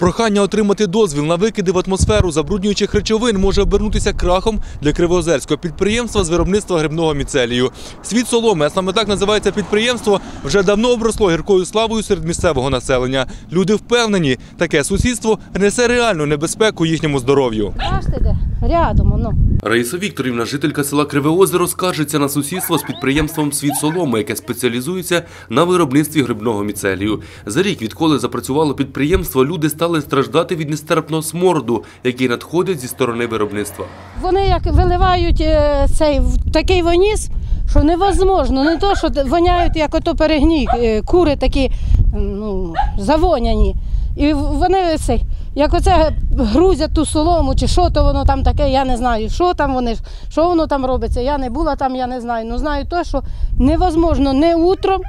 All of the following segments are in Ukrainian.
Прохання отримати дозвіл на викиди в атмосферу забруднюючих речовин може обернутися крахом для кривоозерського підприємства з виробництва грибного міцелію. Світ соломи, а саме так називається підприємство, вже давно обросло гіркою славою серед місцевого населення. Люди впевнені, таке сусідство несе реальну небезпеку їхньому здоров'ю. Бачите. Рядом воно. Раїса Вікторівна, жителька села Криве Озеро, скаржиться на сусідство з підприємством Світ Соломи, яке спеціалізується на виробництві грибного міцелію. За рік, відколи запрацювало підприємство, люди стали страждати від нестерпного смороду, який надходить зі сторони виробництва. Вони як виливають е, цей такий воніс, що невозможно. Не то, що воняють, як ото перегній, е, кури такі ну, завоняні. І вони цей, як оце грузять ту солому, чи що то воно там таке, я не знаю, що там вони, що воно там робиться. Я не була там, я не знаю. Ну знаю то, що невозможно не утром,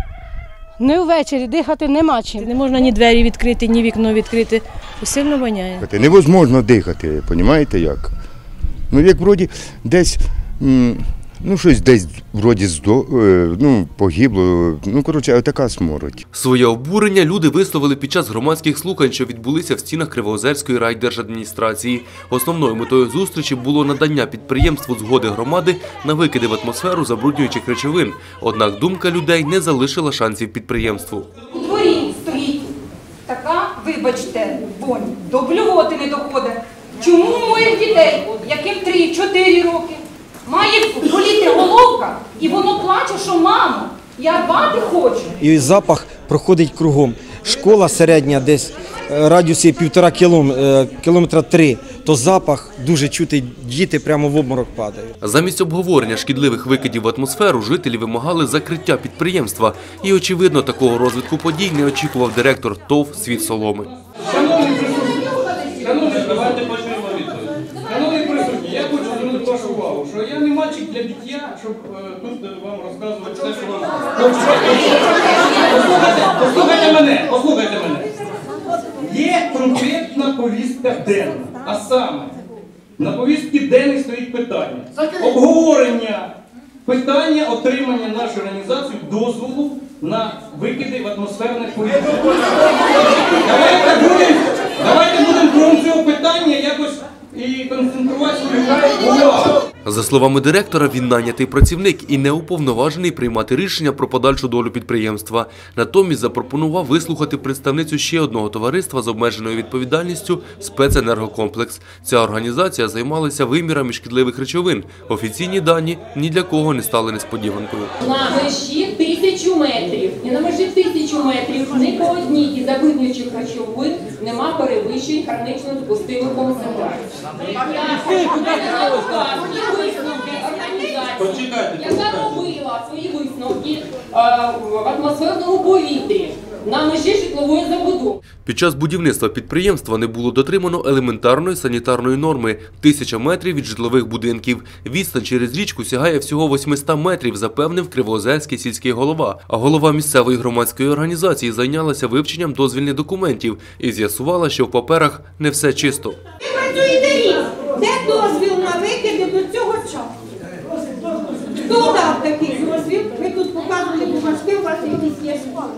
не ввечері дихати нема чим. Не можна ні двері відкрити, ні вікно відкрити. Сильно воняє. Невозможно дихати, розумієте як? Ну, як вроді десь, м, ну щось десь вроді здо, е, ну, погибло. Ну, коротше, така смородь. Своє обурення люди висловили під час громадських слухань, що відбулися в стінах Кривоозерської райдержадміністрації. Основною метою зустрічі було надання підприємству згоди громади на викиди в атмосферу забруднюючих речовин. Однак думка людей не залишила шансів підприємству. У дворі стоїть така, вибачте, вонь, до блювоти не доходить. Чому моїх дітей, яким 3-4 роки, має боліти головка, і воно плаче, що мамо, я бати хочу. і запах проходить кругом. Школа середня десь е, радіусі півтора е, кілометра три, то запах дуже чути, діти прямо в обморок падають. Замість обговорення шкідливих викидів в атмосферу жителі вимагали закриття підприємства. І, очевидно, такого розвитку подій не очікував директор ТОВ «Світ Соломи». Шановні, давайте почнемо відповідь. Шановні присутні, я хочу звернути вашу увагу, що я не мальчик для биття, щоб е, тут е, вам розказувати все, що вам. Послухайте, мене, послухайте мене. Є конкретна повістка денна, а саме на повістці денній стоїть питання обговорення питання отримання нашої організації дозволу на викиди в атмосферне повітря. Давайте будемо давайте кругом цього питання якось і концентрувати свою увагу. За словами директора, він нанятий працівник і не уповноважений приймати рішення про подальшу долю підприємства. Натомість запропонував вислухати представницю ще одного товариства з обмеженою відповідальністю спеценергокомплекс. Ця організація займалася вимірами шкідливих речовин. Офіційні дані ні для кого не стали несподіванкою. На межі тисячу метрів. І на межі тисячу метрів ні по одній із забруднюючих речовин нема перевищень гранично допустимих концентрацій. Висновки організації, яка робила свої висновки е, в атмосферному повітрі на межі житлової забудови. Під час будівництва підприємства не було дотримано елементарної санітарної норми – тисяча метрів від житлових будинків. Відстань через річку сягає всього 800 метрів, запевнив Кривоозерський сільський голова. А голова місцевої громадської організації зайнялася вивченням дозвільних документів і з'ясувала, що в паперах не все чисто. Ви працюєте рік. Де дозвіл на часу? Хто дав такий дозвіл? Ви тут показували бумажки, у вас якісь є спали.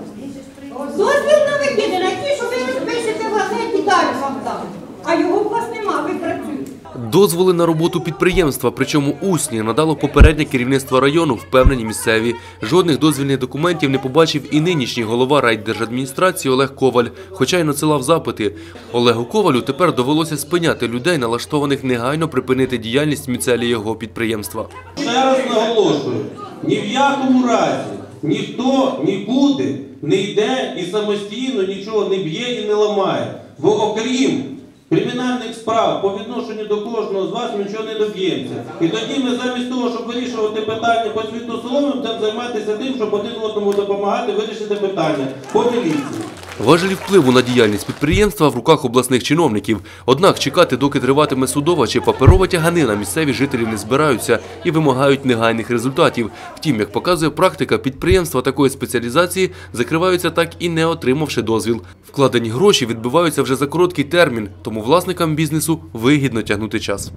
Дозвіл на викиди, на ті, що ви пишете в газеті, далі вам дам. А його у вас нема, ви працюєте. Дозволи на роботу підприємства, причому усні, надало попереднє керівництво району, впевнені місцеві. Жодних дозвільних документів не побачив і нинішній голова райдержадміністрації Олег Коваль, хоча й надсилав запити. Олегу Ковалю тепер довелося спиняти людей, налаштованих негайно припинити діяльність міцелі його підприємства. Ще раз наголошую, ні в якому разі ніхто нікуди не йде і самостійно нічого не б'є і не ламає. Бо окрім кримінальних справ по відношенню до кожного з вас нічого не доб'ємося. І тоді ми замість того, щоб вирішувати питання по світу соломи, будемо займатися тим, щоб один одному допомагати вирішити питання по міліції. Важелі впливу на діяльність підприємства в руках обласних чиновників. Однак чекати, доки триватиме судова чи паперова тяганина, місцеві жителі не збираються і вимагають негайних результатів. Втім, як показує практика, підприємства такої спеціалізації закриваються так і не отримавши дозвіл. Вкладені гроші відбиваються вже за короткий термін, тому власникам бізнесу вигідно тягнути час.